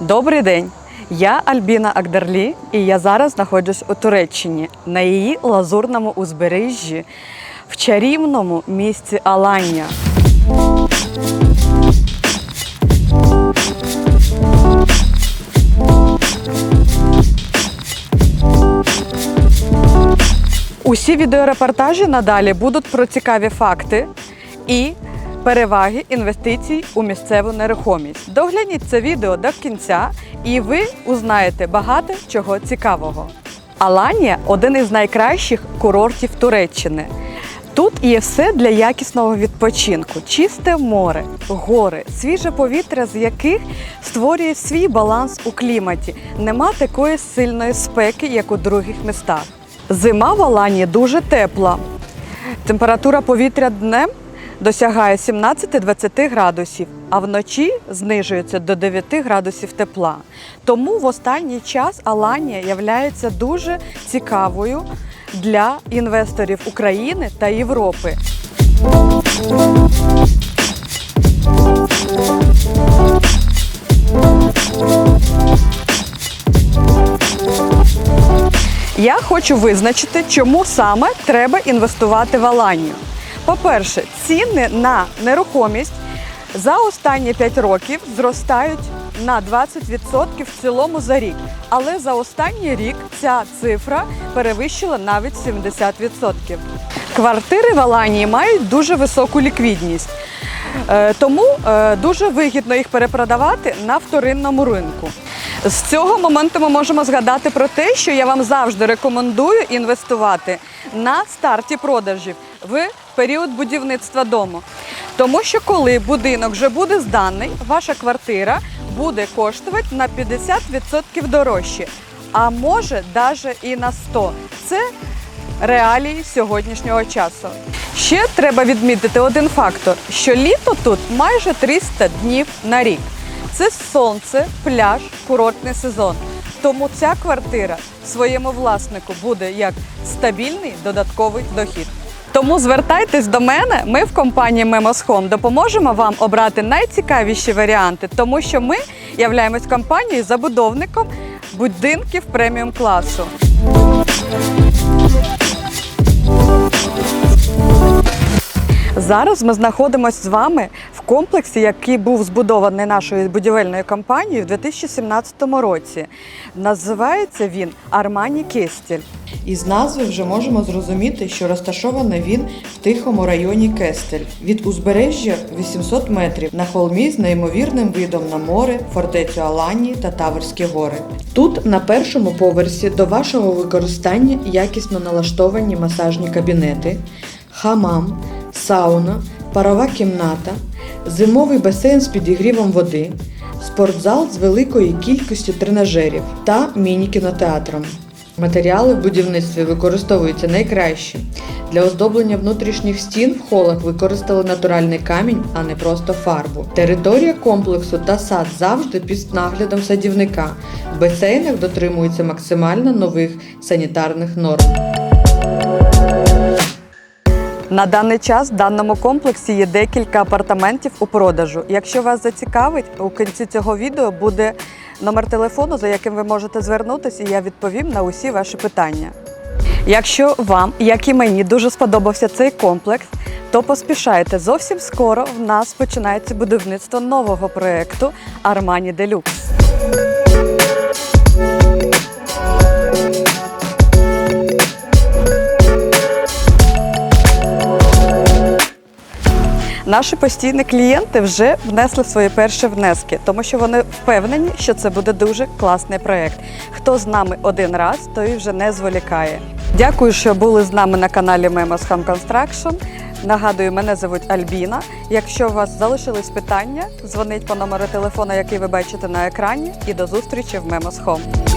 Добрий день! Я Альбіна Агдарлі, і я зараз знаходжусь у Туреччині на її лазурному узбережжі в чарівному місті Аланія. Усі відеорепортажі надалі будуть про цікаві факти і переваги інвестицій у місцеву нерухомість. Догляніть це відео до кінця, і ви узнаєте багато чого цікавого. Аланія один із найкращих курортів Туреччини. Тут є все для якісного відпочинку: чисте море, гори, свіже повітря, з яких створює свій баланс у кліматі. Нема такої сильної спеки, як у других містах. Зима в Аланії дуже тепла. Температура повітря днем досягає 17-20 градусів, а вночі знижується до 9 градусів тепла. Тому в останній час Аланія є дуже цікавою для інвесторів України та Європи. Я хочу визначити, чому саме треба інвестувати в Аланію. По-перше, ціни на нерухомість за останні 5 років зростають на 20% в цілому за рік. Але за останній рік ця цифра перевищила навіть 70%. Квартири в Аланії мають дуже високу ліквідність. Е, Тому е, дуже вигідно їх перепродавати на вторинному ринку. З цього моменту ми можемо згадати про те, що я вам завжди рекомендую інвестувати на старті продажів в період будівництва дому. Тому що коли будинок вже буде зданий, ваша квартира буде коштувати на 50% дорожче, а може навіть і на 100%. Це реалії сьогоднішнього часу. Ще треба відмітити один фактор: що літо тут майже 300 днів на рік. Це сонце, пляж, курортний сезон. Тому ця квартира своєму власнику буде як стабільний додатковий дохід. Тому звертайтесь до мене. Ми в компанії Memos допоможемо вам обрати найцікавіші варіанти, тому що ми являємось компанією забудовником будинків преміум класу. Зараз ми знаходимося з вами в комплексі, який був збудований нашою будівельною компанією в 2017 році. Називається він Армані Кестіль. Із назви вже можемо зрозуміти, що розташований він в тихому районі Кестель. Від узбережжя 800 метрів на холмі з неймовірним видом на море, фортецю Алані та Таверські гори. Тут на першому поверсі до вашого використання якісно налаштовані масажні кабінети, хамам, сауна, парова кімната, зимовий басейн з підігрівом води, спортзал з великою кількістю тренажерів та міні-кінотеатром. Матеріали в будівництві використовуються найкращі. Для оздоблення внутрішніх стін в холах використали натуральний камінь, а не просто фарбу. Територія комплексу та сад завжди під наглядом садівника. В басейнах дотримуються максимально нових санітарних норм. На даний час в даному комплексі є декілька апартаментів у продажу. Якщо вас зацікавить, у кінці цього відео буде номер телефону, за яким ви можете звернутися, і я відповім на усі ваші питання. Якщо вам, як і мені, дуже сподобався цей комплекс, то поспішайте. Зовсім скоро в нас починається будівництво нового проєкту Armani Deluxe. Наші постійні клієнти вже внесли свої перші внески, тому що вони впевнені, що це буде дуже класний проєкт. Хто з нами один раз, той вже не зволікає. Дякую, що були з нами на каналі Memos Home Construction. Нагадую, мене звуть Альбіна. Якщо у вас залишились питання, дзвоніть по номеру телефону, який ви бачите на екрані, і до зустрічі в Memos Home.